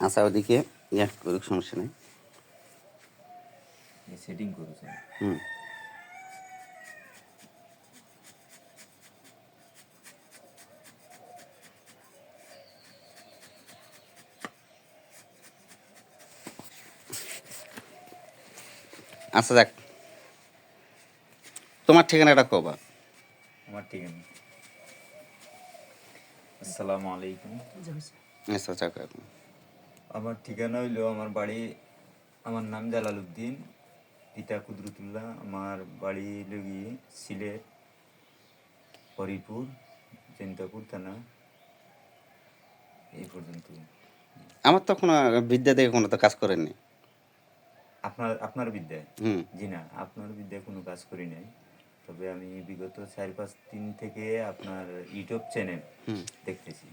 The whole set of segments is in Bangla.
আচ্ছা ওদিকে ইয়ে করুক সমস্যা নেই। সেটিং করেছে হুম। আচ্ছা যাক। তোমার ঠিকানাটা কবা। আমার ঠিকানা। আসসালামু আলাইকুম। আচ্ছা আমার ঠিকানা হইল আমার বাড়ি আমার নাম জালাল উদ্দিন পিতা কুদরতুল্লাহ। আমার বাড়ি গিয়ে সিলেট হরিপুর জেন্তাপুর থানা। এই পর্যন্ত। আমার তো কোনো বিদ্যা থেকে কোনো তো কাজ করেননি আপনার আপনার বিদ্যায় হুম। জি না আপনার বিদ্যায় কোনো কাজ করি নাই। তবে আমি বিগত চার পাঁচ দিন থেকে আপনার ইউটিউব চ্যানেল দেখতেছি।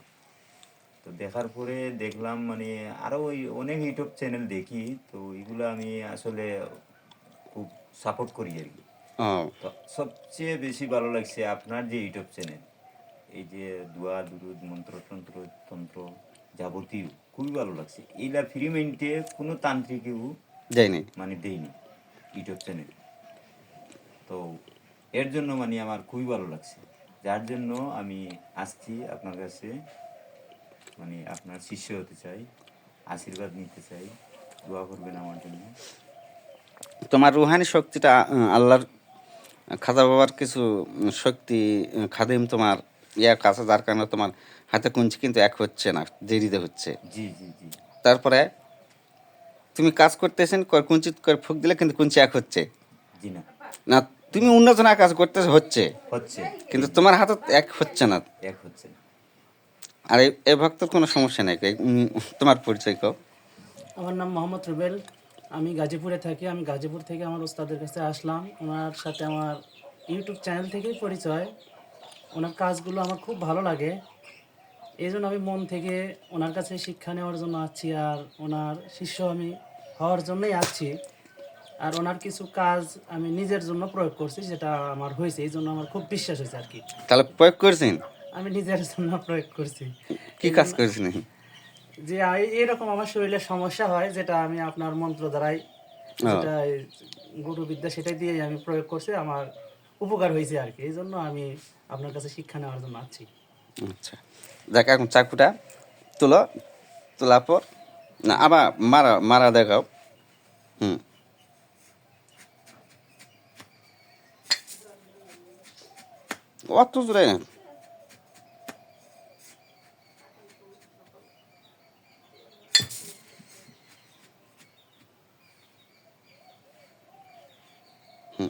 তো দেখার পরে দেখলাম মানে আরও ওই অনেক ইউটিউব চ্যানেল দেখি তো এগুলো আমি আসলে খুব সাপোর্ট করি আর কি। তো সবচেয়ে বেশি ভালো লাগছে আপনার যে ইউটিউব চ্যানেল এই যে দোয়া দুরুদ মন্ত্র তন্ত্র তন্ত্র যাবতীয় খুবই ভালো লাগছে। এইটা ফ্রি মিনিটে কোনো তান্ত্রিকেও দেয়নি? মানে দেইনি ইউটিউব চ্যানেল তো এর জন্য মানে আমার খুবই ভালো লাগছে। যার জন্য আমি আসছি আপনার কাছে মানে আপনার শিষ্য হতে চাই আশীর্বাদ নিতে চাই দোয়া করবেন আমার জন্য। তোমার রুহানি শক্তিটা আল্লাহর খাজা বাবার কিছু শক্তি খাদিম তোমার ইয়ার কাছে যার কারণে তোমার হাতে কুঞ্চি কিন্তু এক হচ্ছে না দেরিতে হচ্ছে। জি জি জি। তারপরে তুমি কাজ করতেছেন কর- কুঞ্চি করে ফুক দিলে কিন্তু কুঞ্চি এক হচ্ছে। জি না। না তুমি উন্নতনা কাজ করতে হচ্ছে। হচ্ছে। কিন্তু তোমার হাতে এক হচ্ছে না। এক হচ্ছে আর এই- ভক্তর কোনো সমস্যা নেই। তোমার পরিচয় কও। আমার নাম মোহাম্মদ রুবেল। আমি গাজীপুরে থাকি। আমি গাজীপুর থেকে আমার ওস্তাদের কাছে আসলাম। ওনার সাথে আমার ইউটিউব চ্যানেল থেকেই পরিচয়। ওনার কাজগুলো আমার খুব ভালো লাগে। এই জন্য আমি মন থেকে ওনার কাছে শিক্ষা নেওয়ার জন্য আসছি আর ওনার শিষ্য আমি হওয়ার জন্যই আসছি। আর ওনার কিছু কাজ আমি নিজের জন্য প্রয়োগ করছি যেটা আমার হয়েছে এই জন্য আমার খুব বিশ্বাস হয়েছে আর কি। তাহলে প্রয়োগ করেছেন? আমি নিজের জন্য প্রয়োগ করছি। কি কাজ করেছেন যে এরকম আমার শরীরে সমস্যা হয় যেটা আমি আপনার মন্ত্র দ্বারাই যেটা গুরুবিদ্যা সেটাই দিয়ে আমি প্রয়োগ করছি আমার উপকার হয়েছে আর কি। এই জন্য আমি আপনার কাছে শিক্ষা নেওয়ার জন্য আছি। আচ্ছা। দেখ এখন চাকুটা তুলো তোলার পর। না আবার মারা মারা দেখাও। হুম। অত জোরে না হুম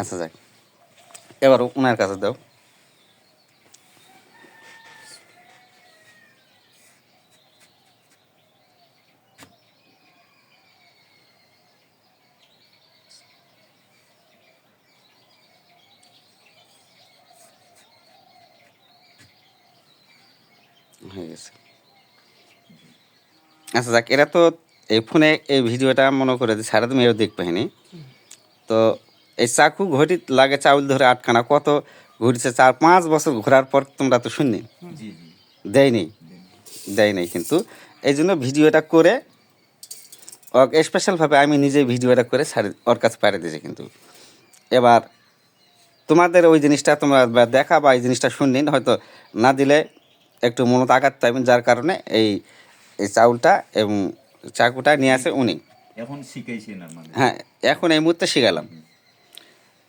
আচ্ছা যাক। এবার ওনার কাছে দাও। হয়ে গেছে। আচ্ছা যাক, এরা তো এই ফোনে এই ভিডিওটা মনে করে যে সারা তুমি এও দেখবে তো এই চাকু ঘটি লাগে চাউল ধরে আটখানা কত ঘুরছে চার পাঁচ বছর ঘোরার পর তোমরা তো শুননি? দেয়নি? দেয়নি কিন্তু এই জন্য ভিডিওটা করে স্পেশালভাবে আমি নিজে ভিডিওটা করে সারি ওর কাছে পাঠিয়ে দিয়েছি কিন্তু। এবার তোমাদের ওই জিনিসটা তোমরা দেখা বা এই জিনিসটা শুননি হয়তো না দিলে একটু মনত আঘাত পাইবেন যার কারণে এই এই চাউলটা এবং চাকুটা নিয়ে আসে উনি। এখন শিখাইছি মানে হ্যাঁ এখন এই মুহূর্তে শিখালাম।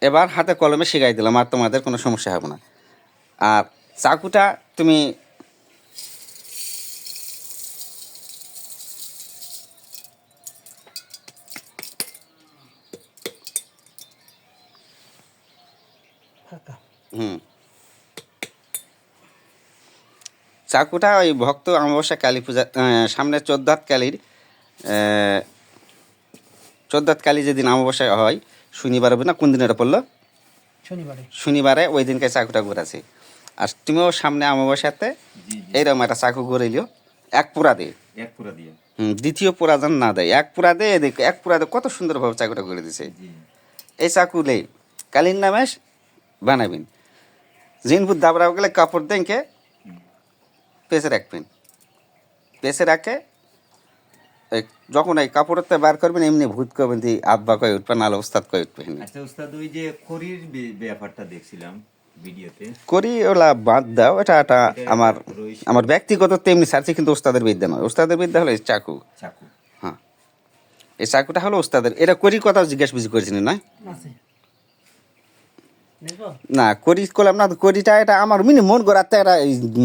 এবার হাতে কলমে শিখাই দিলাম আর তোমাদের কোনো সমস্যা হবে না। আর চাকুটা তুমি হুম। চাকুটা ওই ভক্ত অমাবস্যা কালী পূজা সামনে চোদ্দ হাত কালীর চোদ্দাত কালী যেদিন অমাবস্যা হয় শনিবার হবে না? কোন দিন এটা পড়ল? শনিবারে। শনিবারে ওই দিনকে চাকুটা ঘুরাছি আর তুমিও সামনে অমাবস্যাতে এইরকম একটা চাকু ঘুরাইলিও এক পুরা দিয়ে এক পুরা দিয়ে। হুম, দ্বিতীয় পুরা যেন না দেয়। এক পুরা দিয়ে দেখ এক পুরা দিয়ে কত সুন্দরভাবে চাকুটা ঘুরে দিছে। জি। এই চাকুলে কালীন নামেশ বানাবেন। জিনপুর দাবড়া গেলে কাপড় দেনকে পেছে রাখবেন। পেছে রাখে যখন এই কাপড়তে বার করবেন এমনি ভূত করবেন যে আব্বা কয়ে উঠবেন আলো উস্তাদ কয়ে উঠবেন আচ্ছা উস্তাদ ওই যে খড়ির ব্যাপারটা দেখছিলাম ভিডিওতে। করি ওলা বাদ দাও এটা একটা আমার আমার ব্যক্তিগত তেমনি সার্চে কিন্তু ওস্তাদের বিদ্যা নয়। ওস্তাদের বিদ্যা হলো চাকু। চাকু। হ্যাঁ। এই চাকুটা হলো ওস্তাদের। এটা করি কথা জিজ্ঞেস বুঝি করেছিলেন না না করি করলাম না করিটা এটা আমার মিনি মন করাতে একটা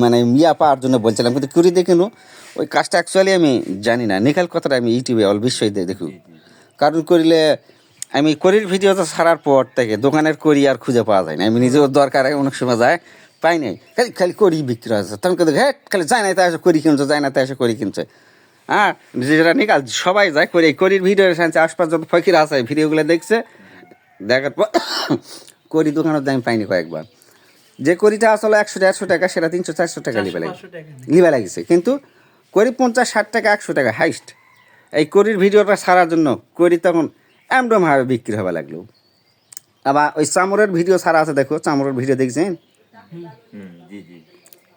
মানে ইয়া পাওয়ার জন্য বলছিলাম কিন্তু করি দেখে ওই কাজটা অ্যাকচুয়ালি আমি জানি না। নিকাল কথাটা আমি ইউটিউবে অল বিশ্বই দেখি কারণ করিলে আমি করির ভিডিও তো ছাড়ার পর থেকে দোকানের করি আর খুঁজে পাওয়া যায় না। আমি নিজেও দরকার হয় অনেক সময় যায় পাই নাই। খালি খালি করি বিক্রি হয়েছে তখন কিন্তু হ্যাঁ খালি যায় না তাই এসে করি কিনছে যায় না তাই এসে করি কিনছে। হ্যাঁ যেটা নিকাল সবাই যায় করি। করির ভিডিও এসেছে আশপাশ যত ফকির আছে ভিডিওগুলো দেখছে দেখার পর করি দোকানের দাম পাইনি কয়েকবার। যে করিটা আসলে একশো দেড়শো টাকা সেটা তিনশো চারশো টাকা লিবে লাগে। লিবা লাগিছে। কিন্তু করি পঞ্চাশ ষাট টাকা একশো টাকা হাইস্ট। এই করির ভিডিওটা সারার জন্য করি তখন এমডম ভাবে বিক্রি হওয়া লাগল। আবার ওই চামড়ের ভিডিও সারা আছে দেখো চামড়ের ভিডিও দেখছেন? জি জি।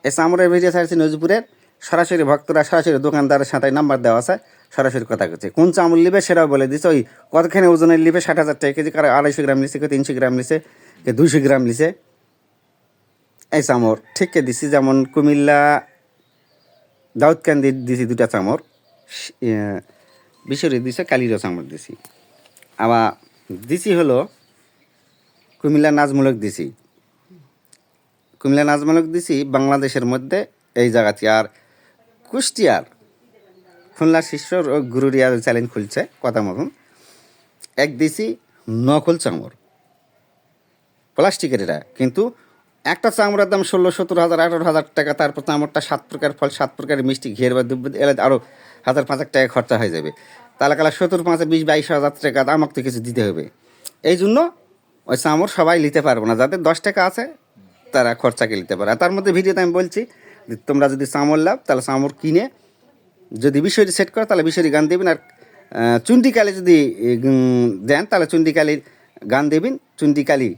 এই চামড়ের ভিডিও ছাড়ছে নজিপুরের। সরাসরি ভক্তরা সরাসরি দোকানদারের সাথে নাম্বার দেওয়া আছে সরাসরি কথা করছে কোন চামড় নিবে সেটাও বলে দিচ্ছে ওই কতখানি ওজনের নিবে? ষাট হাজার টাকা কেজি কারও আড়াইশো গ্রাম নিচ্ছে কেউ তিনশো গ্রাম নিছে। কেউ দুইশো গ্রাম নিছে। এই চামর, ঠিককে দিছি যেমন কুমিল্লা, দাউদকান্দি দিছি দুটা চামর বিশরি দিছে, কালিরও চামর দিছি। আবার দিছি হলো কুমিল্লা নাজমূলক দিছি। কুমিল্লা নাজমালক দিছি বাংলাদেশের মধ্যে এই জায়গাতে আর কুষ্টিয়ার খুলনা শিষ্যর ও গুরুরিয়া চ্যালেঞ্জ খুলছে, কথা মতন। এক দিছি নকল চামড় প্লাস্টিকের এটা। কিন্তু একটা চামড়ার দাম ষোলো সতেরো হাজার, আঠারো হাজার টাকা, তারপর চামড়টা সাত প্রকার ফল, সাত প্রকারের মিষ্টি ঘের বা দুব্ব এলে আরও হাজার পাঁচেক টাকা খরচা হয়ে যাবে। তাহলে কালা সত্তর, পাঁচে, বিশ, বাইশ হাজার টাকা আমাকে তো কিছু দিতে হবে। এই জন্য ওই চামড় সবাই নিতে পারব না। যাদের দশ টাকা আছে, তারা খরচাকে নিতে পারে। তার মধ্যে ভিডিওতে আমি বলছি তোমরা যদি চামড় লাভ তাহলে চামড় কিনে যদি বিষয়টি সেট করো, তাহলে বিষয়টি গান দেবেন। আর চুন্ডিকালি যদি দেন, তাহলে চুন্ডিকালির গান দেবেন। চুন্ডিকালি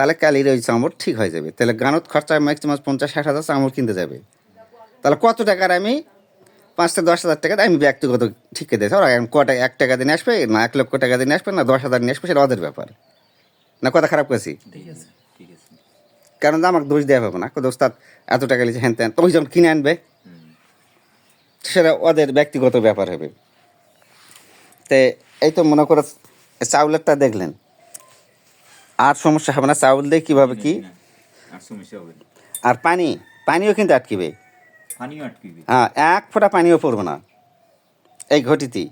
তাহলে কালির ওই চামড় ঠিক হয়ে যাবে। তাহলে গানত খরচা ম্যাক্সিমাম পঞ্চাশ ষাট হাজার চামড় কিনতে যাবে। তাহলে কত টাকার আমি পাঁচটা দশ হাজার টাকা দিয়ে আমি ব্যক্তিগত ঠিক দিয়েছি ওরা এখন কটা এক টাকা দিনে আসবে না এক লক্ষ টাকা দিনে আসবে না দশ হাজার নিয়ে আসবে সেটা ওদের ব্যাপার। না কথা খারাপ করছি ঠিক আছে কারণ আমাকে দোষ দেওয়া হবে না। কত ওস্তাদ এত টাকা লিখে হ্যান ত্যান তো ওই যখন কিনে আনবে। সেটা ওদের ব্যক্তিগত ব্যাপার হবে। তে এই তো মনে করো চাউলেরটা দেখলেন। আর সমস্যা হবে না চাউল দিয়ে কীভাবে কি? আর সমস্যা হবে না। আর পানি পানিও কিন্তু আটকিবে। পানিও আটকিবে। হ্যাঁ এক ফোঁটা পানিও পড়বে না। এই ঘটিতেই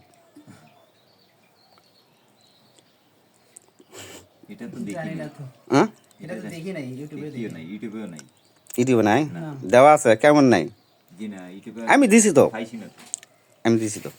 এটা তো দেখি না না হ্যাঁ? এটা তো দেখি নাই ইউটিউবে দেখিও নাই ইউটিউবেও নাই। ইউটিউবে নাই? দেওয়া আছে কেমন নাই? জি না ইউটিউবে আমি দিছি তো। পাইছি না তো। আমি দিছি তো।